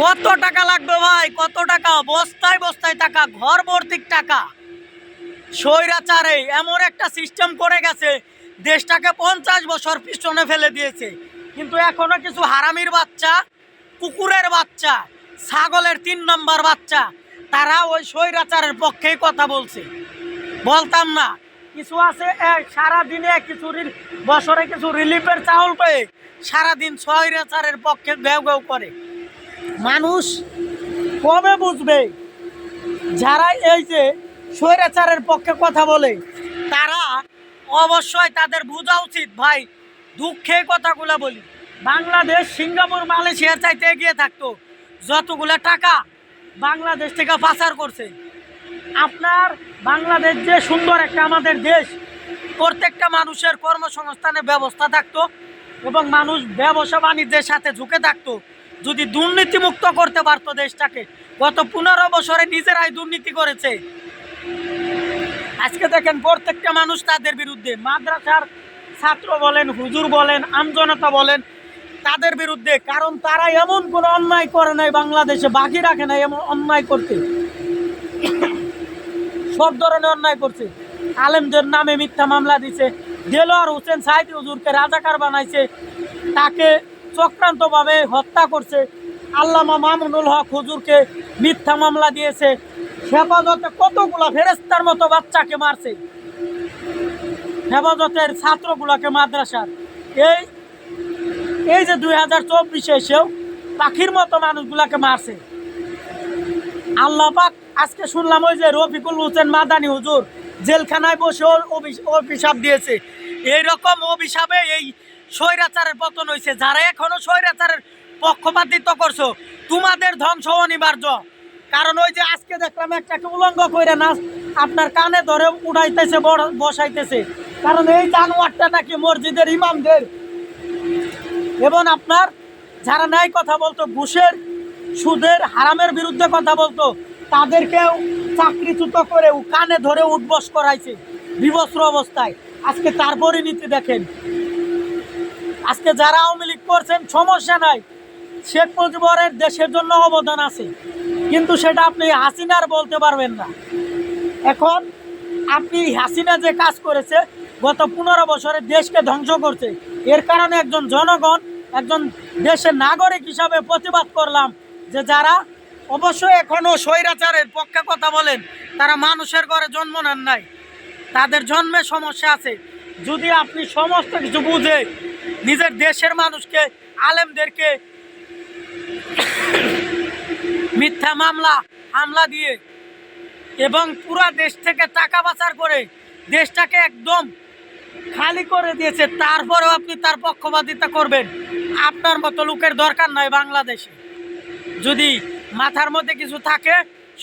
কত টাকা লাগবে ভাই? কত টাকা? বস্তায় বস্তায় টাকা ঘর ভর্তি টাকা। স্বৈরাচারে এমন একটা সিস্টেম করে গেছে, দেশটাকে পঞ্চাশ বছর পিছনে ফেলে দিয়েছে। কিন্তু এখনও কিছু হারামির বাচ্চা, কুকুরের বাচ্চা, ছাগলের তিন নম্বর বাচ্চা, তারা ওই স্বৈরাচারের পক্ষেই কথা বলছে। বলতাম না, কিছু আছে সারাদিনে কিছু বছরে কিছু রিলিফের চাউল পেয়ে সারাদিন স্বৈরাচারের পক্ষে ঘেউ ঘেউ করে। মানুষ কবে বুঝবে যারা এই যে স্বৈরাচারের পক্ষে কথা বলে, তারা অবশ্যই তাদের বোঝা উচিত, ভাই, দুঃখে কথাগুলো বলি। বাংলাদেশ, সিঙ্গাপুর, মালয়েশিয়ার চাইতে এগিয়ে থাকতো, যতগুলো টাকা বাংলাদেশ থেকে পাচার করছে। আপনার বাংলাদেশ যে সুন্দর একটা আমাদের দেশ, প্রত্যেকটা মানুষের কর্মসংস্থানের ব্যবস্থা থাকতো এবং মানুষ ব্যবসা বাণিজ্যের সাথে ঝুঁকে থাকতো। যদি দুর্নীতিমুক্ত করতে পারতো দেশটাকে, গত পনেরো বছরে নিজেরাই দুর্নীতি করেছে। আজকে দেখেন প্রত্যেকটা মানুষ তাদের বিরুদ্ধে, মাদ্রাসার ছাত্র বলেন, হুজুর বলেন, আমজনতা বলেন, তাদের বিরুদ্ধে, কারণ তারা এমন কোনো অন্যায় করে নাই বাংলাদেশে, বাকি রাখে নাই এমন অন্যায় করতে। সব ধরনের অন্যায় করছে। আলেমদের নামে মিথ্যা মামলা দিছে। দেলোয়ার হোসেন সাইদি হুজুরকে রাজাকার বানাইছে। তাকে চক্রান্তভাবে হত্যা করছে। আল্লামা মামুনুল হক হুজুরকে মিথ্যা মামলা দিয়েছে। হেফাজতে কতগুলা ফেরেস্তার মতো বাচ্চাকে মারছে। হেফাজতের ছাত্রগুলাকে মাদ্রাসার। এই এই যে দুই হাজার চব্বিশে এসেও পাখির মতো মানুষগুলাকে মারছে। আল্লাহ পাক আজকে শুনলাম ওই যে রফিকুল হোসেন মাদানি হুজুর জেলখানায় বসে ওর অভি- অভিশাপ দিয়েছে। এই রকম অভিশাপে এই স্বৈরাচারের পতন হয়েছে যারা এখনও স্বৈরাচারের পক্ষপাতিত্ব করছ, তোমাদের ধ্বংস অনিবার্য। কারণ ওই যে আজকে দেখলাম একটাকে উলঙ্গ করে না, আপনার কানে ধরে উঠাইতেছে বসাইতেছে। কারণ এই জানোয়ারটা নাকি মসজিদের ইমামদের। এবং আপনার যারা ন্যায় কথা বলতো, ঘুষের, সুদের, হারামের বিরুদ্ধে কথা বলতো, তাদেরকেও চাকরিচ্যুত করে কানে ধরে উঠবস করাইছে। বিবস্ত্র অবস্থায়। আজকে তার পরিণতি দেখেন। আজকে যারা আওয়ামী লীগ করছেন, সমস্যা নাই। শেখ মুজিবরের দেশের জন্য অবদান আছে। কিন্তু সেটা আপনি হাসিনার বলতে পারবেন না। এখন আপনি হাসিনা যে কাজ করেছে, গত পনেরো বছরে দেশকে ধ্বংস করছে। এর কারণে একজন জনগণ, একজন দেশের নাগরিক হিসাবে প্রতিবাদ করলাম যে যারা অবশ্যই এখনও স্বৈরাচারের পক্ষে কথা বলেন, তারা মানুষের ঘরে জন্ম নেন নাই। তাদের জন্মে সমস্যা আছে। যদি আপনি সমস্ত কিছু বুঝে নিজের দেশের মানুষকে, আলেমদেরকে মিথ্যা মামলা, হামলা দিয়ে এবং পুরা দেশ থেকে টাকা পাচার করে দেশটাকে একদম খালি করে দিয়েছে। তারপরেও আপনি তার পক্ষপাতিতা করবেন। আপনার মতো লোকের দরকার নয় বাংলাদেশে। যদি মাথার মধ্যে কিছু থাকে,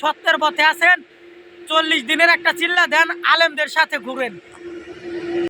সত্যের পথে আছেন চল্লিশ দিনের একটা চিল্লা দেন, আলেমদের সাথে ঘুরেন।